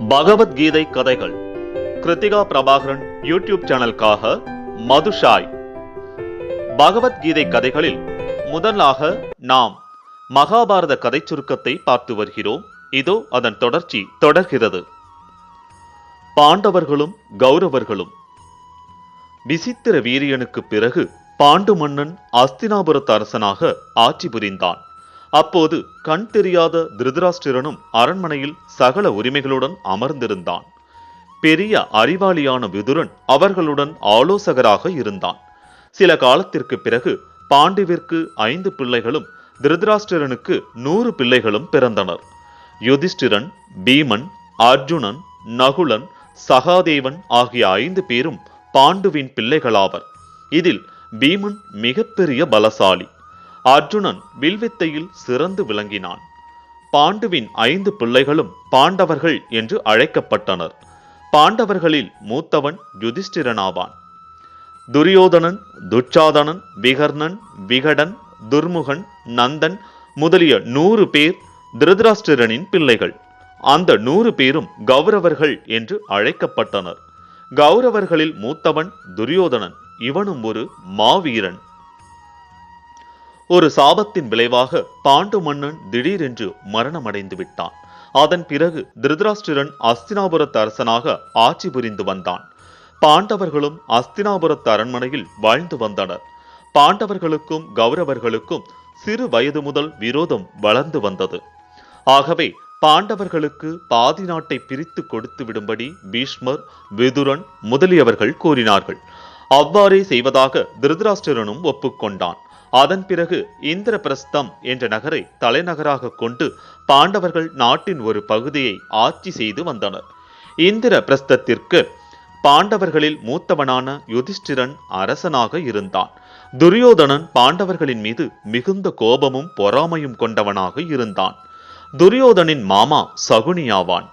பகவத்கீதை கதைகள். கிருத்திகா பிரபாகரன் யூடியூப் சேனலுக்காக மதுஷாய் பகவத்கீதை கதைகளில் முதலாக நாம் மகாபாரத கதை சுருக்கத்தை பார்த்து வருகிறோம். இதோ அதன் தொடர்ச்சி தொடர்கிறது. பாண்டவர்களும் கௌரவர்களும். விசித்திர வீரியனுக்கு பிறகு பாண்டு மன்னன் அஸ்தினாபுரத்து அரசனாக ஆட்சி புரிந்தான். அப்போது கண் தெரியாத திருதராஷ்டிரனும் அரண்மனையில் சகல உரிமைகளுடன் அமர்ந்திருந்தான். பெரிய அறிவாளியான விதுரன் அவர்களுடன் ஆலோசகராக இருந்தான். சில காலத்திற்கு பிறகு பாண்டுவிற்கு ஐந்து பிள்ளைகளும் திருதராஷ்டிரனுக்கு நூறு பிள்ளைகளும் பிறந்தனர். யுதிஷ்டிரன் பீமன் அர்ஜுனன் நகுலன் சகாதேவன் ஆகிய ஐந்து பேரும் பாண்டுவின் பிள்ளைகளாவர். இதில் பீமன் மிகப்பெரிய பலசாலி. அர்ஜுனன் வில்வித்தையில் சிறந்து விளங்கினான். பாண்டுவின் ஐந்து பிள்ளைகளும் பாண்டவர்கள் என்று அழைக்கப்பட்டனர். பாண்டவர்களில் மூத்தவன் யுதிஷ்டிரனாவான். துரியோதனன் துச்சாதனன் விகர்ணன் விகடன் துர்முகன் நந்தன் முதலிய நூறு பேர் திருதராஷ்டிரனின் பிள்ளைகள். அந்த நூறு பேரும் கௌரவர்கள் என்று அழைக்கப்பட்டனர். கௌரவர்களில் மூத்தவன் துரியோதனன். இவனும் ஒரு மாவீரன். ஒரு சாபத்தின் விளைவாக பாண்டு மன்னன் திடீரென்று மரணமடைந்து விட்டான். அதன் பிறகு திருதராஷ்டிரன் அஸ்தினாபுரத்து அரசனாக ஆட்சி புரிந்து வந்தான். பாண்டவர்களும் அஸ்தினாபுரத்து அரண்மனையில் வாழ்ந்து வந்தனர். பாண்டவர்களுக்கும் கௌரவர்களுக்கும் சிறு வயது முதல் விரோதம் வளர்ந்து வந்தது. ஆகவே பாண்டவர்களுக்கு பாதி நாட்டை பிரித்து கொடுத்து விடும்படி பீஷ்மர் விதுரன் முதலியவர்கள் கூறினார்கள் அவ்வாறே செய்வதாக திருதராஷ்டிரனும் ஒப்புக்கொண்டான். அதன் பிறகு இந்திரபிரஸ்தம் என்ற நகரை தலைநகராக கொண்டு பாண்டவர்கள் நாட்டின் ஒரு பகுதியை ஆட்சி செய்து வந்தனர். இந்திர பிரஸ்தத்திற்கு பாண்டவர்களில் மூத்தவனான யுதிஷ்டிரன் அரசனாக இருந்தான். துரியோதனன் பாண்டவர்களின் மீது மிகுந்த கோபமும் பொறாமையும் கொண்டவனாக இருந்தான். துரியோதனின் மாமா சகுனியாவான்.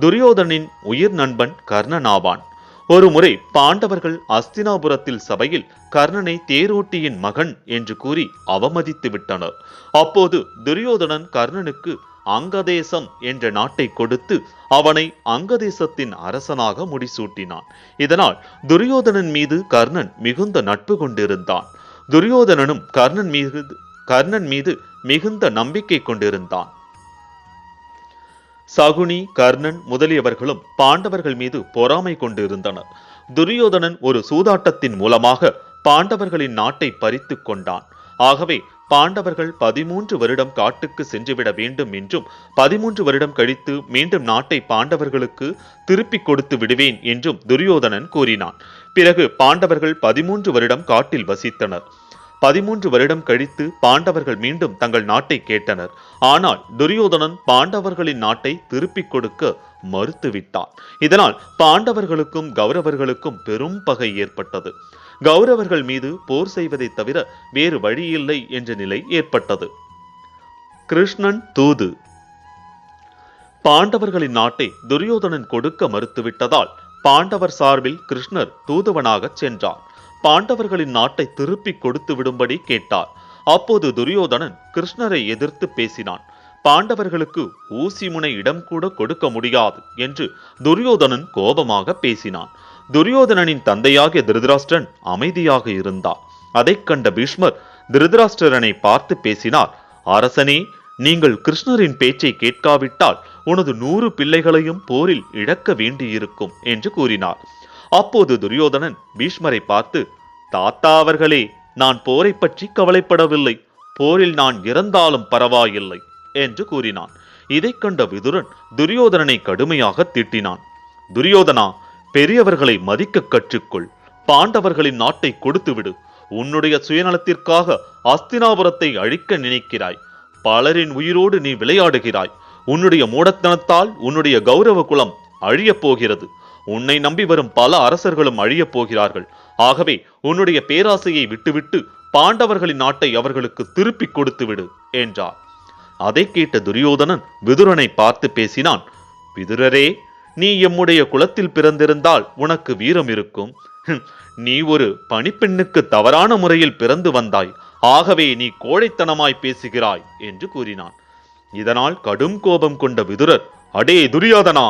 துரியோதனின் உயிர் நண்பன் கர்ணனாவான். ஒருமுறை பாண்டவர்கள் அஸ்தினாபுரத்தில் சபையில் கர்ணனை தேரோட்டியின் மகன் என்று கூறி அவமதித்து விட்டனர். அப்போது துரியோதனன் கர்ணனுக்கு அங்கதேசம் என்ற நாட்டை கொடுத்து அவனை அங்கதேசத்தின் அரசனாக முடிசூட்டினான். இதனால் துரியோதனன் மீது கர்ணன் மிகுந்த நட்பு கொண்டிருந்தான். துரியோதனனும் கர்ணன் மீது கர்ணன் மீது மிகுந்த நம்பிக்கை கொண்டிருந்தான். சகுனி கர்ணன் முதலியவர்களும் பாண்டவர்கள் மீது பொறாமை கொண்டிருந்தனர். துரியோதனன் ஒரு சூதாட்டத்தின் மூலமாக பாண்டவர்களின் நாட்டை பறித்து கொண்டான். ஆகவே பாண்டவர்கள் பதிமூன்று வருடம் காட்டுக்கு சென்றுவிட வேண்டும் என்றும் பதிமூன்று வருடம் கழித்து மீண்டும் நாட்டை பாண்டவர்களுக்கு திருப்பிக் கொடுத்து விடுவேன் என்றும் துரியோதனன் கூறினான். பிறகு பாண்டவர்கள் பதிமூன்று வருடம் காட்டில் வசித்தனர். பதிமூன்று வருடம் கழித்து பாண்டவர்கள் மீண்டும் தங்கள் நாட்டை கேட்டனர். ஆனால் துரியோதனன் பாண்டவர்களின் நாட்டை திருப்பிக் கொடுக்க மறுத்துவிட்டார் இதனால் பாண்டவர்களுக்கும் கௌரவர்களுக்கும் பெரும் பகை ஏற்பட்டது. கௌரவர்கள் மீது போர் செய்வதை தவிர வேறு வழியில்லை என்ற நிலை ஏற்பட்டது. கிருஷ்ணன் தூது. பாண்டவர்களின் நாட்டை துரியோதனன் கொடுக்க மறுத்துவிட்டதால் பாண்டவர் சார்பில் கிருஷ்ணர் தூதுவனாகச் சென்றார். பாண்டவர்களின் நாட்டை திருப்பிக் கொடுத்து விடும்படி கேட்டார். அப்போது துரியோதனன் கிருஷ்ணரை எதிர்த்து பேசினான். பாண்டவர்களுக்கு ஊசி முனை இடம் கூட கொடுக்க முடியாது என்று துரியோதனன் கோபமாக பேசினான். துரியோதனனின் தந்தையாகிய திருதராஷ்டிரன் அமைதியாக இருந்தார். அதைக் கண்ட பீஷ்மர் திருதராஷ்டிரனை பார்த்து பேசினார் அரசனே நீங்கள் கிருஷ்ணரின் பேச்சை கேட்காவிட்டால் உனது நூறு பிள்ளைகளையும் போரில் இழக்க வேண்டியிருக்கும் என்று கூறினார். அப்போது துரியோதனன் பீஷ்மரை பார்த்து தாத்தா அவர்களே நான் போரை பற்றி கவலைப்படவில்லை. போரில் நான் இறந்தாலும் பரவாயில்லை என்று கூறினான். இதைக் கண்ட விதுரன் துரியோதனனை கடுமையாக திட்டினான். துரியோதனா பெரியவர்களை மதிக்க கற்றுக்கொள். பாண்டவர்களின் நாட்டை கொடுத்துவிடு. உன்னுடைய சுயநலத்திற்காக அஸ்தினாபுரத்தை அழிக்க நினைக்கிறாய். பலரின் உயிரோடு நீ விளையாடுகிறாய். உன்னுடைய மூடத்தனத்தால் உன்னுடைய கௌரவ குலம் அழியப் போகிறது. உன்னை நம்பி வரும் பல அரசர்களும் அழியப் போகிறார்கள். ஆகவே உன்னுடைய பேராசையை விட்டுவிட்டு பாண்டவர்களின் நாட்டை அவர்களுக்கு திருப்பிக் கொடுத்து விடு என்றார். அதை கேட்ட துரியோதனன் விதுரனை பார்த்து பேசினான் விதுரரே நீ எம்முடைய குலத்தில் பிறந்திருந்தால் உனக்கு வீரம் இருக்கும். நீ ஒரு பணிப்பெண்ணுக்கு தவறான முறையில் பிறந்து வந்தாய். ஆகவே நீ கோழைத்தனமாய் பேசுகிறாய் என்று கூறினான். இதனால் கடும் கோபம் கொண்ட விதுரர் அடே துரியோதனா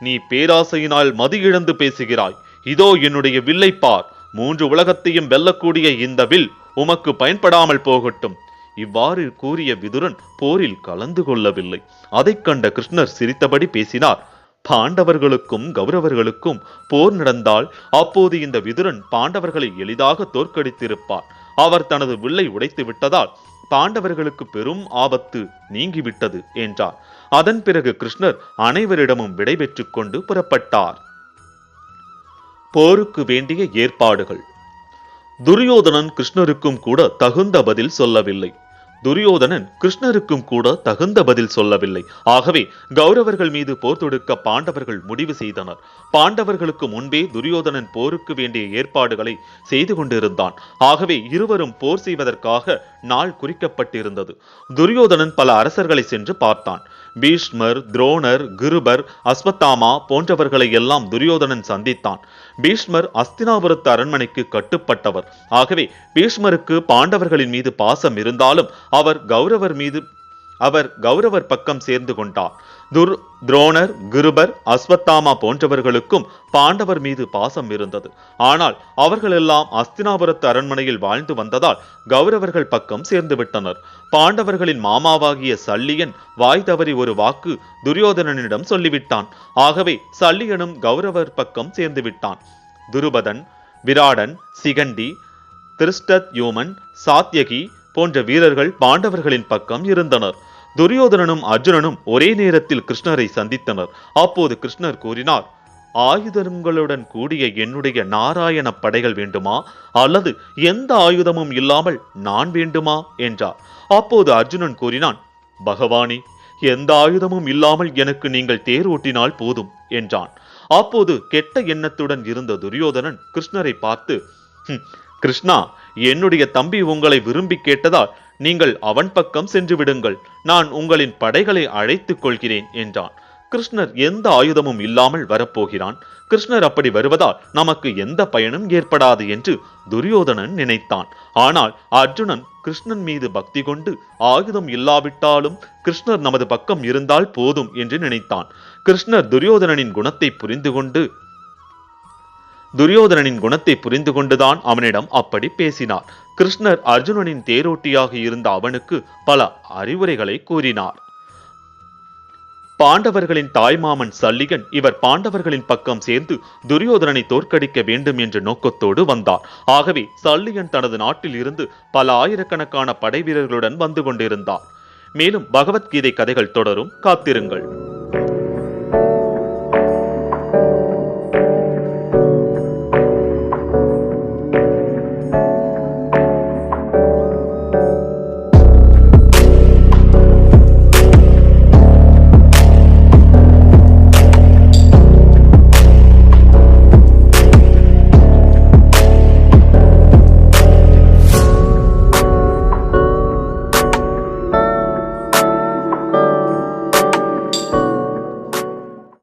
நீ பேராசையினால் மதியிழந்து பேசுகிறாய். இதோ என்னுடைய வில்லை பார் மூன்று உலகத்தையும் வெல்லக்கூடிய இந்த வில் உமக்கு பயன்படாமல் போகட்டும். இவ்வாறு கூறிய விதுரன் போரில் கலந்து கொள்ளவில்லை. அதைக் கண்ட கிருஷ்ணர் சிரித்தபடி பேசினார். பாண்டவர்களுக்கும் கௌரவர்களுக்கும் போர் நடந்தால் அப்போது இந்த விதுரன் பாண்டவர்களை எளிதாக தோற்கடித்திருப்பார். அவர் தனது வில்லை உடைத்து விட்டதால் பாண்டவர்களுக்கு பெரும் ஆபத்து நீங்கிவிட்டது என்றார். அதன் பிறகு கிருஷ்ணர் அனைவரிடமும் விடைபெற்றுக் கொண்டு புறப்பட்டார். போருக்கு வேண்டிய ஏற்பாடுகள். துரியோதனன் கிருஷ்ணருக்கும் கூட தகுந்த பதில் சொல்லவில்லை. துரியோதனன் கிருஷ்ணருக்கும் கூட தகுந்த பதில் சொல்லவில்லை. ஆகவே கௌரவர்கள் மீது போர் தொடுக்க பாண்டவர்கள் முடிவு செய்தனர். பாண்டவர்களுக்கு முன்பே துரியோதனன் போருக்கு வேண்டிய ஏற்பாடுகளை செய்து கொண்டிருந்தான். ஆகவே இருவரும் போர் செய்வதற்காக நாள் குறிக்கப்பட்டிருந்தது. துரியோதனன் பல அரசர்களை சென்று பார்த்தான். பீஷ்மர் துரோணர் கிருபர் அஸ்வத்தாமா போன்றவர்களை எல்லாம் துரியோதனன் சந்தித்தான். பீஷ்மர் அஸ்தினாபுரத்து அரண்மனைக்கு கட்டுப்பட்டவர். ஆகவே பீஷ்மருக்கு பாண்டவர்களின் மீது பாசம் இருந்தாலும் அவர் கௌரவர் மீது அவர் கௌரவர் பக்கம் சேர்ந்து கொண்டார். துர் துரோணர் கிருபர் அஸ்வத்தாமா போன்றவர்களுக்கும் பாண்டவர் மீது பாசம் இருந்தது. ஆனால் அவர்களெல்லாம் அஸ்தினாபுரத்து அரண்மனையில் வாழ்ந்து வந்ததால் கௌரவர்கள் பக்கம் சேர்ந்து விட்டனர். பாண்டவர்களின் மாமாவாகிய சல்லியன் வாய் தவறி ஒரு வாக்கு துரியோதனனிடம் சொல்லிவிட்டான். ஆகவே சல்லியனும் கௌரவர் பக்கம் சேர்ந்து விட்டான். துருபதன் விராடன் சிகண்டி திருஷ்டத் யோமன் சாத்யகி போன்ற வீரர்கள் பாண்டவர்களின் பக்கம் இருந்தனர். துரியோதனனும் அர்ஜுனனும் ஒரே நேரத்தில் கிருஷ்ணரை சந்தித்தனர். அப்போது கிருஷ்ணர் கூறினார் ஆயுதங்களுடன் கூடிய என்னுடைய நாராயண படைகள் வேண்டுமா? அல்லது எந்த ஆயுதமும் இல்லாமல் நான் வேண்டுமா? என்றார். அப்போது அர்ஜுனன் கூறினான் பகவானே எந்த ஆயுதமும் இல்லாமல் எனக்கு நீங்கள் தேர் ஓட்டினால் போதும் என்றான். அப்போது கெட்ட எண்ணத்துடன் இருந்த துரியோதனன் கிருஷ்ணரை பார்த்து கிருஷ்ணா என்னுடைய தம்பி உங்களை விரும்பி கேட்டதால் நீங்கள் அவன் பக்கம் சென்று விடுங்கள். நான் உங்களின் படைகளை அழைத்துக் கொள்கிறேன் என்றான். கிருஷ்ணர் எந்த ஆயுதமும் இல்லாமல் வரப்போகிறான். கிருஷ்ணர் அப்படி வருவதால் நமக்கு எந்த பயனும் ஏற்படாது என்று துரியோதனன் நினைத்தான். ஆனால் அர்ஜுனன் கிருஷ்ணன் மீது பக்தி கொண்டு ஆயுதம் இல்லாவிட்டாலும் கிருஷ்ணர் நமது பக்கம் இருந்தால் போதும் என்று நினைத்தான். கிருஷ்ணர் துரியோதனனின் குணத்தை புரிந்து கொண்டு துரியோதனனின் குணத்தை புரிந்து கொண்டுதான் அவனிடம் அப்படி பேசினார். கிருஷ்ணர் அர்ஜுனனின் தேரோட்டியாக இருந்த அவனுக்கு பல அறிவுரைகளை கூறினார். பாண்டவர்களின் தாய்மாமன் சல்லிகன் இவர் பாண்டவர்களின் பக்கம் சேர்ந்து துரியோதனனை தோற்கடிக்க வேண்டும் என்ற நோக்கத்தோடு வந்தார். ஆகவே சல்லிகன் தனது நாட்டில் இருந்து பல ஆயிரக்கணக்கான படை வீரர்களுடன் வந்து கொண்டிருந்தார். மேலும் பகவத்கீதை கதைகள் தொடரும். காத்திருங்கள்.